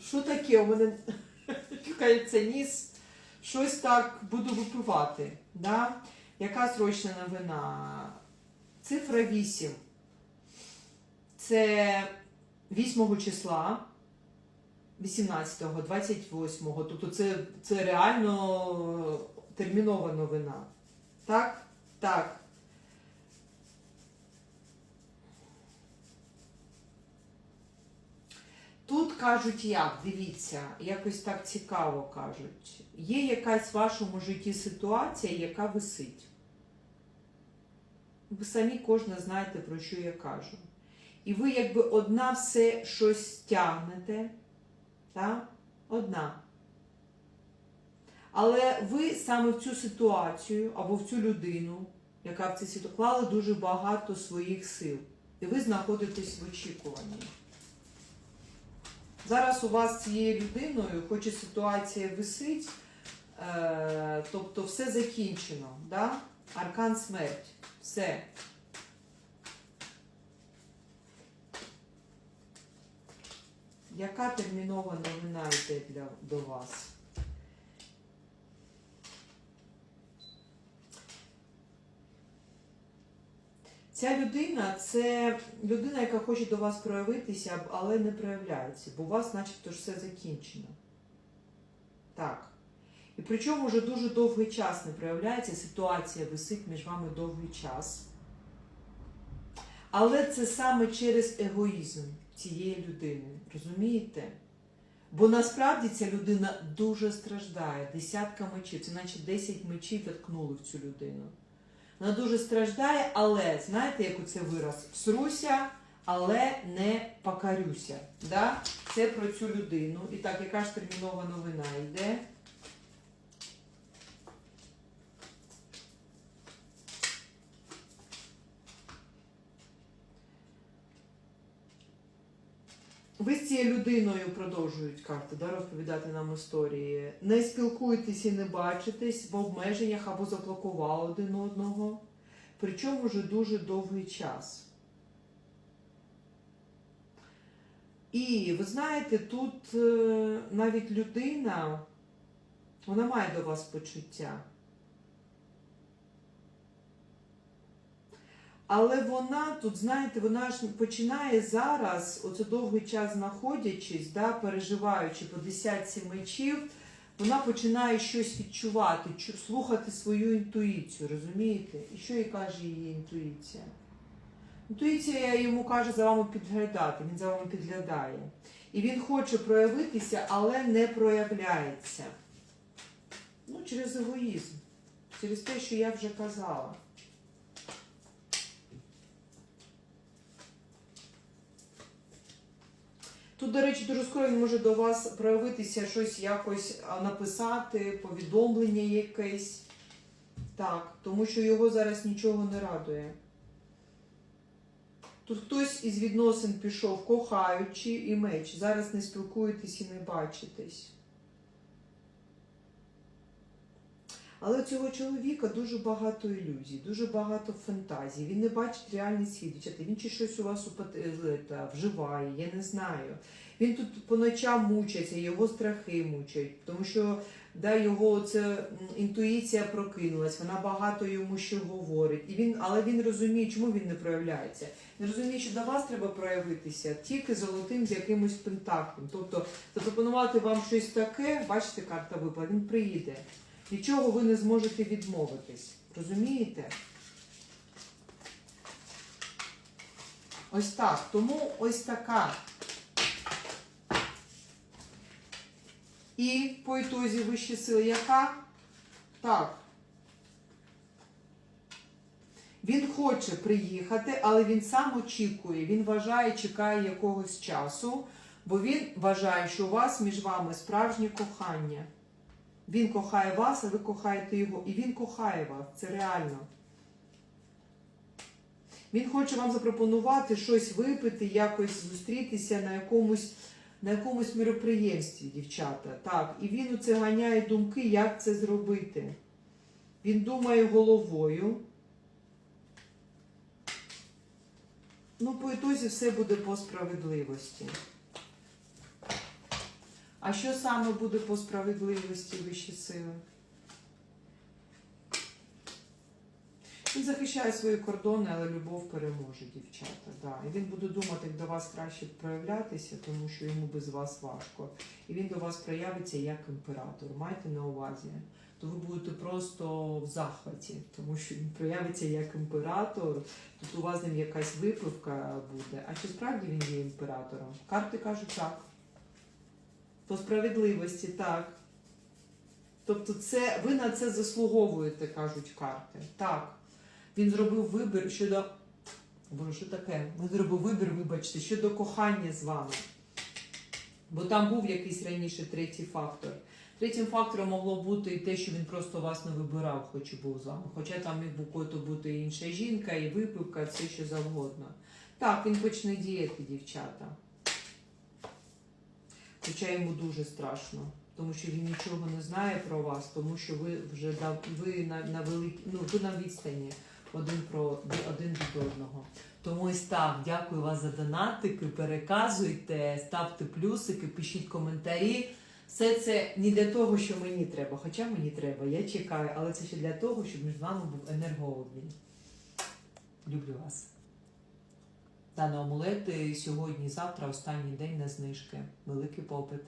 що таке? У мене чекається ніс, щось так буду випивати. Да? Яка срочна новина? Цифра 8. Це 8 числа, 18-го, 28-го. Тобто це, це реально термінова новина. Так? Так. Тут кажуть як, дивіться, якось так цікаво кажуть. Є якась в вашому житті ситуація, яка висить. Ви самі кожна знаєте, про що я кажу. І ви якби одна все щось тягнете, так? Одна. Але ви саме в цю ситуацію або в цю людину, яка в цій ситуації, клали дуже багато своїх сил. І ви знаходитесь в очікуванні. Зараз у вас з цією людиною, хоч і ситуація висить, е, тобто все закінчено. Да? Аркан смерть. Все. Яка термінова новина йде для, до вас? Ця людина це людина, яка хоче до вас проявитися, але не проявляється, бо у вас начебто все закінчено. Так. І причому вже дуже довгий час не проявляється, ситуація висить між вами довгий час. Але це саме через егоїзм цієї людини. Розумієте? Бо насправді ця людина дуже страждає. Десятка мечів, це наче 10 мечів відкнули в цю людину. Вона дуже страждає, але знаєте, як оце вираз? Всруся, але не покарюся. Да? Це про цю людину. І так, яка ж термінова новина йде? Ви з цією людиною продовжують карти да, розповідати нам історії. Не спілкуєтесь і не бачитесь в обмеженнях або заблокували один одного. Причому вже дуже довгий час. І ви знаєте, тут е, навіть людина, вона має до вас почуття. Але вона тут, знаєте, вона ж починає зараз, оце довгий час знаходячись, да, переживаючи по десятці мечів, вона починає щось відчувати, слухати свою інтуїцію, розумієте? І що їй каже її інтуїція? Інтуїція йому каже за вами підглядати, він за вами підглядає. І він хоче проявитися, але не проявляється. Ну, через егоїзм, через те, що я вже казала. Тут, до речі, дуже скоро він може до вас проявитися, щось якось написати, повідомлення якесь. Так, тому що його зараз нічого не радує. Тут хтось із відносин пішов, кохаючи і меч. Зараз не спілкуєтесь і не бачитесь. Але у цього чоловіка дуже багато ілюзій, дуже багато фантазій. Він не бачить реальний світ. Дівчата. Він чи щось у вас е, вживає, я не знаю. Він тут по ночам мучиться, його страхи мучать, тому що да, його це інтуїція прокинулась, вона багато йому що говорить. І він, але він розуміє, чому він не проявляється. Він розуміє, що до вас треба проявитися тільки золотим з якимось пентаклем. Тобто запропонувати вам щось таке, бачите, карта випала, він приїде. Нічого ви не зможете відмовитись. Розумієте? Ось так. Тому ось така. І по ітозі вищі сили яка? Так. Він хоче приїхати, але він сам очікує. Він вважає, чекає якогось часу, бо він вважає, що у вас між вами справжнє кохання. Він кохає вас, а ви кохаєте його. І він кохає вас. Це реально. Він хоче вам запропонувати щось випити, якось зустрітися на якомусь, на якомусь міроприємстві, дівчата. Так, і він оце ганяє думки, як це зробити. Він думає головою. Ну, по ітозі все буде по справедливості. А що саме буде по справедливості вищі сили? Він захищає свої кордони, але любов переможе, дівчата. Да. І він буде думати, як до вас краще проявлятися, тому що йому без вас важко. І він до вас проявиться як імператор. Майте на увазі. То ви будете просто в захваті, тому що він проявиться як імператор. Тут у вас ним якась випивка буде. А чи справді він є імператором? Карти кажуть так. По справедливості, так. Тобто, це ви на це заслуговуєте, кажуть карти. Так. Він зробив вибір щодо. Боже, що таке? Він зробив вибір, вибачте, щодо кохання з вами. Бо там був якийсь раніше третій фактор. Третім фактором могло бути і те, що він просто вас не вибирав, хоч і був з вами. Хоча там міг буквально бути і інша жінка, і випивка, все що завгодно. Так, він почне діяти, дівчата. Хоча йому дуже страшно, тому що він нічого не знає про вас, тому що ви вже дав, ви на, на великі, ну ви на відстані один про один від одного. Тому ось так, дякую вас за донатики. Переказуйте, ставте плюсики, пишіть коментарі. Все це не для того, що мені треба, хоча мені треба, я чекаю, але це ще для того, щоб між вами був енергообмін. Люблю вас. Та на амулети сьогодні, завтра останній день на знижки. Великий попит.